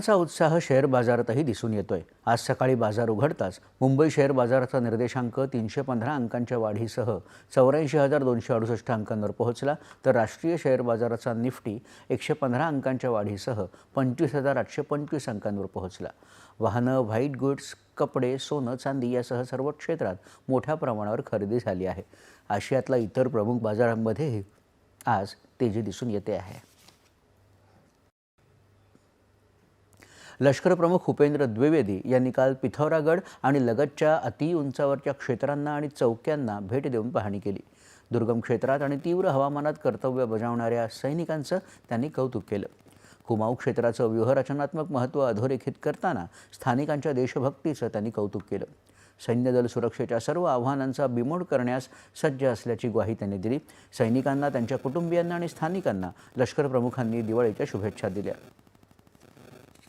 चा उत्साह शेअर बाजारातही दिसून येतोय. आज सकाळी बाजार उघडताच मुंबई शेअर बाजाराचा निर्देशांक तीनशे पंधरा अंकांच्या वाढीसह चौऱ्याऐंशी हजार दोनशे अडुसष्ट अंकांवर पोहोचला तर राष्ट्रीय शेअर बाजाराचा निफ्टी एकशे पंधरा अंकांच्या वाढीसह पंचवीस हजार आठशे पंचवीस अंकांवर पोहोचला. वाहनं व्हाईट गुड्स कपडे सोनं चांदी यासह सर्व क्षेत्रात मोठ्या प्रमाणावर खरेदी झाली आहे. आशियातल्या इतर प्रमुख बाजारांमध्येही आज तेजी दिसून येते आहे. लष्करप्रमुख उपेंद्र द्विवेदी यांनी काल पिथौरागड आणि लगतच्या अतिउंचावरच्या क्षेत्रांना आणि चौक्यांना भेट देऊन पाहणी केली. दुर्गम क्षेत्रात आणि तीव्र हवामानात कर्तव्य बजावणाऱ्या सैनिकांचं त्यांनी कौतुक केलं. कुमाऊ क्षेत्राचं व्यूहरचनात्मक महत्त्व अधोरेखित करताना स्थानिकांच्या देशभक्तीचं त्यांनी कौतुक केलं. सैन्यदल सुरक्षेच्या सर्व आव्हानांचा बिमोड करण्यास सज्ज असल्याची ग्वाही त्यांनी दिली. सैनिकांना त्यांच्या कुटुंबियांना आणि स्थानिकांना लष्कर प्रमुखांनी दिवाळीच्या शुभेच्छा दिल्या.